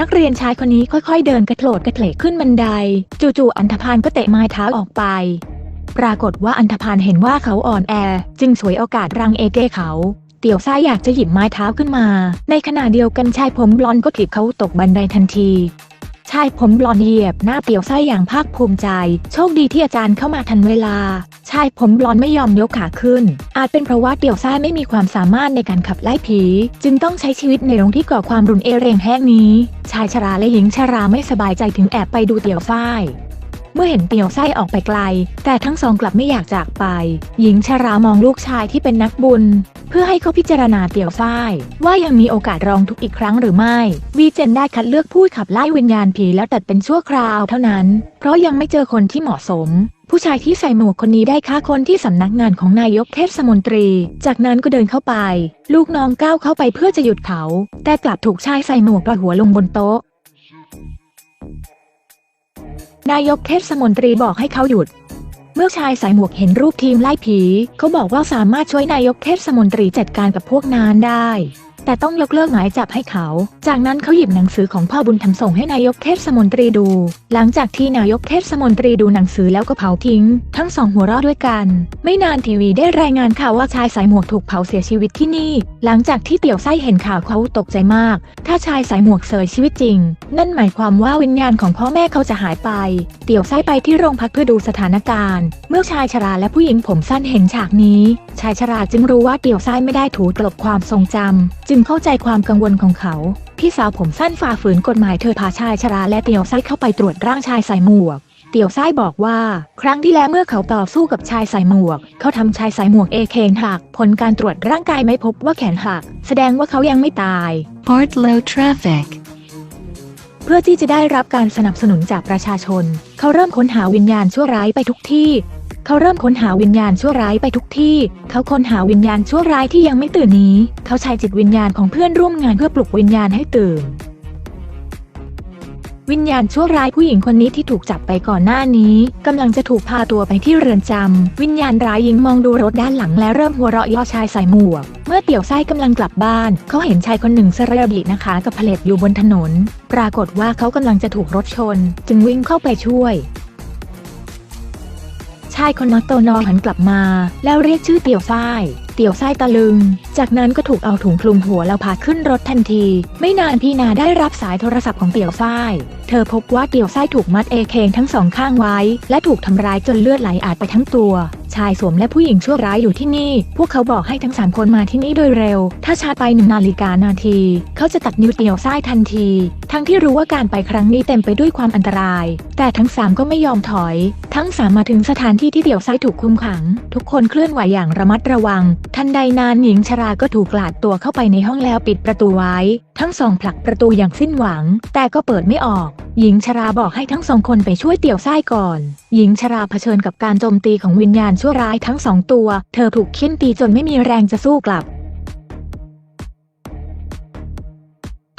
นักเรียนชายคนนี้ค่อยๆ เดินกระโถดกระเถลขึ้นบันได จู่ๆอันธพาลก็เตะไม้เท้าออกไป ปรากฏว่าอันธพาลเห็นว่าเขาอ่อนแอ จึงฉวยโอกาสรังเอเกเขา เตี่ยวซ่ายอยากจะหยิบไม้เท้าขึ้นมา ในขณะเดียวกันชายผมบลอนก็ถีบเขาตกบันไดทันที ชายผมบลอนเหยียบหน้าเตี่ยวไส้อย่างภาคภูมิใจ โชคดีที่อาจารย์เข้ามาทันเวลา ชายผมบลอนไม่ยอมยกขาขึ้น อาจเป็นเพราะว่าเตี่ยวไส้ไม่มีความสามารถในการขับไล่ผี จึงต้องใช้ชีวิตในโรงที่ก่อความรุนเอเรงแห้งนี้ ชายชราและหญิงชราไม่สบายใจถึงแอบไปดูเตี่ยวไส้ เมื่อเห็นเตี่ยวไส้ออกไปไกล แต่ทั้งสองกลับไม่อยากจากไป หญิงชรามองลูกชายที่เป็นนักบุญ เพื่อให้เขาพิจารณาเตี่ยวไส้ว่ายังมีโอกาสรองทุกอีกครั้งหรือไม่ วีเจนได้คัดเลือกผู้ขับไล่วิญญาณผีแล้วตัดเป็นชั่วคราวเท่านั้น เพราะยังไม่เจอคนที่เหมาะสมผู้ชายที่ใส่หมวกคนนี้ได้ฆ่าคนที่สำนักงานของนายกเทศมนตรี จากนั้นก็เดินเข้าไป ลูกน้องก้าวเข้าไปเพื่อจะหยุดเขา แต่กลับถูกชายใส่หมวกกระหัวลงบนโต๊ะ นายกเทศมนตรีบอกให้เขาหยุด เมื่อชายสายหมวกเห็นรูปทีมไล่ผี เขาบอกว่าสามารถช่วยนายกเทศมนตรีจัดการกับพวกนั้นได้ แต่ต้องยกเลิกหมายจับให้เขา จากนั้นเขาหยิบหนังสือของพ่อบุญธรรมส่งให้นายกเทศมนตรีดู หลังจากที่นายกเทศมนตรีดูหนังสือแล้วก็เผาทิ้ง ทั้งสองหัวเราะด้วยกัน ไม่นานทีวีได้รายงานข่าวว่าชายสายหมวกถูกเผาเสียชีวิตที่นี่ หลังจากที่เตี่ยวไส้เห็นข่าวเขาตกใจมาก ถ้าชายสายหมวกเสียชีวิตจริง นั่นหมายความว่าวิญญาณของพ่อแม่เขาจะหายไป เตี่ยวไส้ไปที่โรงพักเพื่อดูสถานการณ์ เมื่อชายชราและผู้หญิงผมสั้นเห็นฉากนี้ ชายชราจึงรู้ว่าเตี่ยวไส้ไม่ได้ถูกลบความทรงจำจึงเข้าใจความกังวลของเขา พี่สาวผมสั้นฝ่าฝืนกฎหมายเธอพาชายชราและเตี่ยวไส้เข้าไปตรวจร่างชายใส่หมวก เตี่ยวไส้บอกว่า ครั้งที่แล้วเมื่อเขาต่อสู้กับชายใส่หมวก เขาทำชายใส่หมวกเอเคนหัก ผลการตรวจร่างกายไม่พบว่าแขนหัก แสดงว่าเขายังไม่ตาย Port low traffic. เพื่อที่จะได้รับการสนับสนุนจากประชาชน เขาเริ่มค้นหาวิญญาณชั่วร้ายไปทุกที่ เขาเริ่มค้นหาวิญญาณชั่วร้ายไปทุกที่ เขาค้นหาวิญญาณชั่วร้ายที่ยังไม่ตื่นนี้ เขาใช้จิตวิญญาณของเพื่อนร่วมงานเพื่อปลุกวิญญาณให้ตื่น วิญญาณชั่วร้ายผู้หญิงคนนี้ที่ถูกจับไปก่อนหน้านี้กำลังจะถูกพาตัวไปที่เรือนจำวิญญาณร้ายหญิงมองดูรถด้านหลังและเริ่มหัวเราะย่อชายใส่หมวก เมื่อเตี่ยวไส้กำลังกลับบ้าน เขาเห็นชายคนหนึ่งสระบินะคะกับเพลตอยู่บนถนน ปรากฏว่าเขากำลังจะถูกรถชน จึงวิ่งเข้าไปช่วยายคนนักโตนอหันกลับมา แล้วเรียกชื่อเตี่ยวไส้เตี่ยวไส้ตะลึง จากนั้นก็ถูกเอาถุงคลุมหัวแล้วพาขึ้นรถทันที ไม่นานพี่นาได้รับสายโทรศัพท์ของเตี่ยวไส้เธอพบว่าเตี่ยวไส้ถูกมัดเอเคงทั้งสองข้างไว้ และถูกทำร้ายจนเลือดไหลอาบไปทั้งตัว ชายสวมและผู้หญิงชั่วร้ายอยู่ที่นี่ พวกเขาบอกให้ทั้งสามคนมาที่นี่โดยเร็ว ถ้าชาไปหนึ่งนาฬิกานาที เขาจะตัดนิ้วเตี่ยวไส้ทันที ทั้งที่รู้ว่าการไปครั้งนี้เต็มไปด้วยความอันตราย แต่ทั้งสามก็ไม่ยอมถอย ทั้งสามมาถึงสถานที่ที่เตี่ยวไส้ถูกคุมขัง ทุกคนเคลื่อนไหวอย่างระมัดระวัง ทันใดนานหญิงชราก็ถูกกลาดตัวเข้าไปในห้องแล้วปิดประตูไว้ ทั้งสองผลักประตูอย่างสิ้นหวัง แต่ก็เปิดไม่ออก หญิงชราบอกให้ทั้งสองคนไปช่วยเตี่ยวไส้ก่อน หญิงชราเผชิญกับการโจมตีของวิญญาณชั่วร้ายทั้งสองตัว เธอถูกเค้นตีจนไม่มีแรงจะสู้กลับ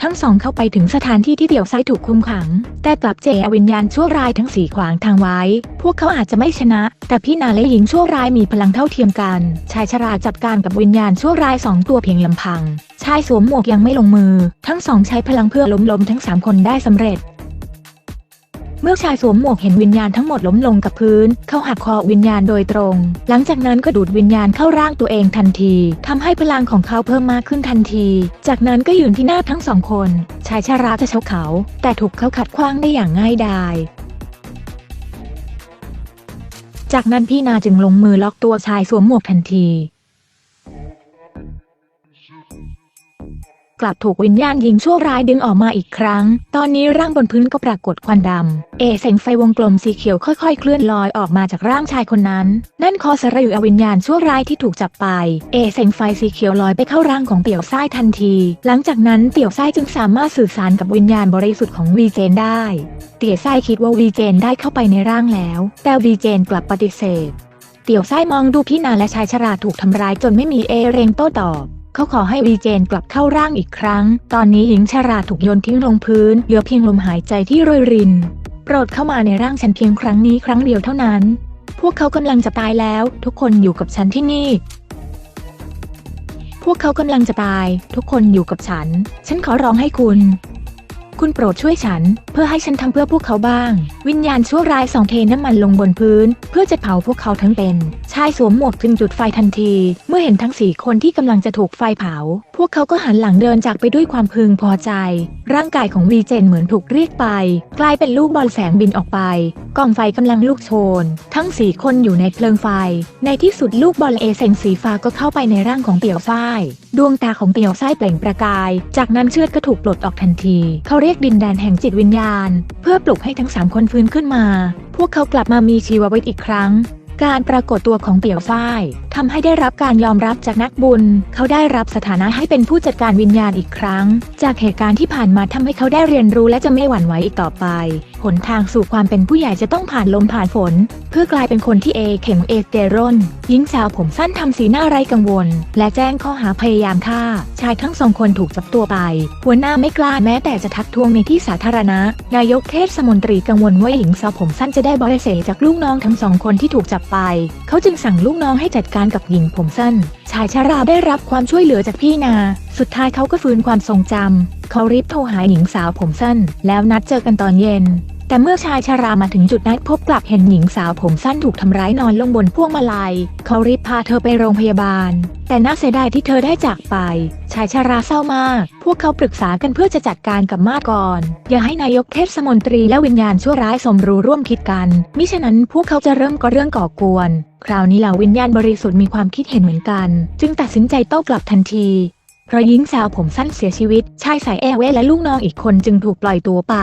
ทั้งสองเข้าไปถึงสถานที่ที่เดี่ยวไซถูกคุมขัง แต่กลับเจอวิญญาณชั่วร้ายทั้งสี่ขวางทางไว้ พวกเขาอาจจะไม่ชนะ แต่พี่นาและหญิงชั่วร้ายมีพลังเท่าเทียมกัน ชายชราจัดการกับวิญญาณชั่วร้ายสองตัวเพียงลำพัง ชายสวมหมวกยังไม่ลงมือ ทั้งสองใช้พลังเพื่อล้มล้มทั้งสามคนได้สำเร็จ เมื่อชายสวมหมวกเห็นวิญญาณทั้งหมดล้มลงกับพื้น เขาหักคอวิญญาณโดยตรง หลังจากนั้นก็ดูดวิญญาณเข้าร่างตัวเองทันทีทำให้พลังของเขาเพิ่มมากขึ้นทันที จากนั้นก็ยืนที่หน้าทั้งสองคน ชายชาราจะชกเขา แต่ถูกเขาขัดขวางได้อย่างง่ายดายจากนั้นพี่นาจึงลงมือล็อกตัวชายสวมหมวกทันที กลับถูกวิญญาณหญิงชั่วร้ายดึงออกมาอีกครั้ง ตอนนี้ร่างบนพื้นก็ปรากฏควันดำ เอแสงไฟวงกลมสีเขียวค่อยๆ เคลื่อนลอยออกมาจากร่างชายคนนั้น นั่นคอสระอยู่อวิญญาณชั่วร้ายที่ถูกจับไป เอแสงไฟสีเขียวลอยไปเข้าร่างของเปี่ยวไส้ทันที หลังจากนั้นเปี่ยวไส้จึงสามารถสื่อสารกับวิญญาณบริสุทธิ์ของวีเจนได้เตี่ยไส้คิดว่าวีเจนได้เข้าไปในร่างแล้ว แต่วีเจนกลับปฏิเสธเตี่ยวไส้มองดูพี่นาและชายชราถูกทำร้ายจนไม่มีเอเรงโต้ตอบ เขาขอให้วีเจนกลับเข้าร่างอีกครั้ง ตอนนี้หญิงชราถูกโยนทิ้งลงพื้น เหลือเพียงลมหายใจที่โรยริน โปรดเข้ามาในร่างฉันเพียงครั้งนี้ครั้งเดียวเท่านั้น พวกเขากำลังจะตายแล้ว ทุกคนอยู่กับฉันที่นี่ พวกเขากำลังจะตาย ทุกคนอยู่กับฉัน ฉันขอร้องให้คุณ คุณโปรดช่วยฉัน เพื่อให้ฉันทำเพื่อพวกเขาบ้าง วิญญาณชั่วร้ายส่องเทน้ำมันลงบนพื้น เพื่อจะเผาพวกเขาทั้งเป็น ชายสวมหมวกจึงจุดไฟทันที เมื่อเห็นทั้งสี่คนที่กำลังจะถูกไฟเผาพวกเขาก็หันหลังเดินจากไปด้วยความพึงพอใจ ร่างกายของวีเจนเหมือนถูกเรียกไป กลายเป็นลูกบอลแสงบินออกไป กองไฟกำลังลุกโชน ทั้งสี่คนอยู่ในเพลิงไฟ ในที่สุดลูกบอลเอเซนสีฟ้าก็เข้าไปในร่างของเปี่ยวฝ้าย ดวงตาของเปี่ยวฝ้ายเปล่งประกาย จากนั้นเชือดก็ถูกปลดออกทันที เขาเรียกดินแดนแห่งจิตวิญญาณ เพื่อปลุกให้ทั้งสามคนฟื้นขึ้นมา พวกเขากลับมามีชีววิตอีกครั้ง การปรากฏตัวของเปี่ยวฝ้ายทำให้ได้รับการยอมรับจากนักบุญ เขาได้รับสถานะให้เป็นผู้จัดการวิญญาณอีกครั้ง จากเหตุการณ์ที่ผ่านมาทำให้เขาได้เรียนรู้และจะไม่หวั่นไหวอีกต่อไป หนทางสู่ความเป็นผู้ใหญ่จะต้องผ่านลมผ่านฝน เพื่อกลายเป็นคนที่เอเข็มเอเตรอนหญิงสาวผมสั้นทำสีหน้าไร้กังวล และแจ้งข้อหาพยายามฆ่า ชายทั้งสองคนถูกจับตัวไป หัวหน้าไม่กล้าแม้แต่จะทักท้วงในที่สาธารณะ นายกเทศมนตรีกังวลว่าหญิงสาวผมสั้นจะได้บริเสจากลูกน้องทั้งสองคนที่ถูกจับไป เขาจึงสั่งลูกน้องให้จัดการกับหญิงผมสั้น ชายชาราได้รับความช่วยเหลือจากพี่นา สุดท้ายเขาก็ฟื้นความทรงจำเขารีบโทรหาหญิงสาวผมสั้น แล้วนัดเจอกันตอนเย็น แต่เมื่อชายชารามาถึงจุดนัดพบกลับเห็นหญิงสาวผมสั้นถูกทำร้ายนอนลงบนพวงมาลัย เขารีบพาเธอไปโรงพยาบาล แต่น่าเสียดายที่เธอได้จากไป ชายชาราเศร้ามาก พวกเขาปรึกษากันเพื่อจะจัดการกับมาดก่อนอย่าให้นายกเทศมนตรีและวิญญาณชั่วร้ายสมรู้ร่วมคิดกัน มิฉะนั้นพวกเขาจะเริ่มก่อเรื่องก่อกวน คราวนี้เหล่าวิญญาณบริสุทธิ์มีความคิดเห็นเหมือนกัน จึงตัดสินใจโต้กลับทันที เพราะหญิงสาวผมสั้นเสียชีวิต ชายสายแอร์เวและลูกน้องอีกคนจึงถูกปล่อยตัวไป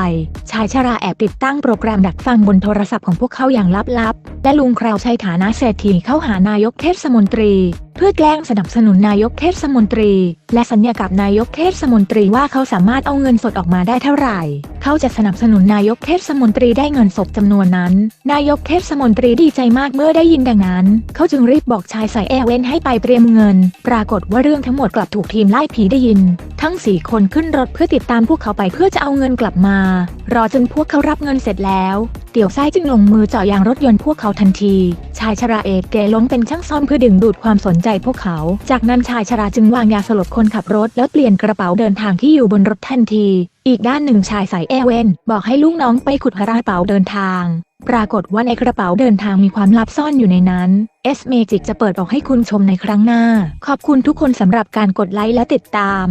ชายชราแอบติดตั้งโปรแกรมดักฟังบนโทรศัพท์ของพวกเขาอย่างลับๆและลุงคราวใช้ฐานะเศรษฐีเข้าหานายกเทศมนตรี เพื่อแกล้งสนับสนุนนายกเทศมนตรี และสัญญากับนายกเทศมนตรีว่าเขาสามารถเอาเงินสดออกมาได้เท่าไหร่ เขาจะสนับสนุนนายกเทศมนตรีได้เงินสดจำนวนนั้น นายกเทศมนตรีดีใจมากเมื่อได้ยินดังนั้น เขาจึงรีบบอกชายใส่แอร์เวนให้ไปเตรียมเงิน ปรากฏว่าเรื่องทั้งหมดกลับถูกทีมไล่ผีได้ยิน ทั้งสี่คนขึ้นรถเพื่อติดตามพวกเขาไปเพื่อจะเอาเงินกลับมา รอจนพวกเขารับเงินเสร็จแล้วเตี่ยวไส้จึงลงมือเจาะยางรถยนต์พวกเขาทันที ชายชราเอกเกล้มเป็นช่างซ่อมเพื่อดึงดูดความสนใจพวกเขา จากนั้นชายชราจึงวางยาสลบคนขับรถแล้วเปลี่ยนกระเป๋าเดินทางที่อยู่บนรถทันที อีกด้านหนึ่งชายสายแอเวนบอกให้ลูกน้องไปขุดหากระเป๋าเดินทาง ปรากฏว่าในกระเป๋าเดินทางมีความลับซ่อนอยู่ในนั้นเอสเมจิกจะเปิดออกให้คุณชมในครั้งหน้า ขอบคุณทุกคนสำหรับการกดไลค์และติดตาม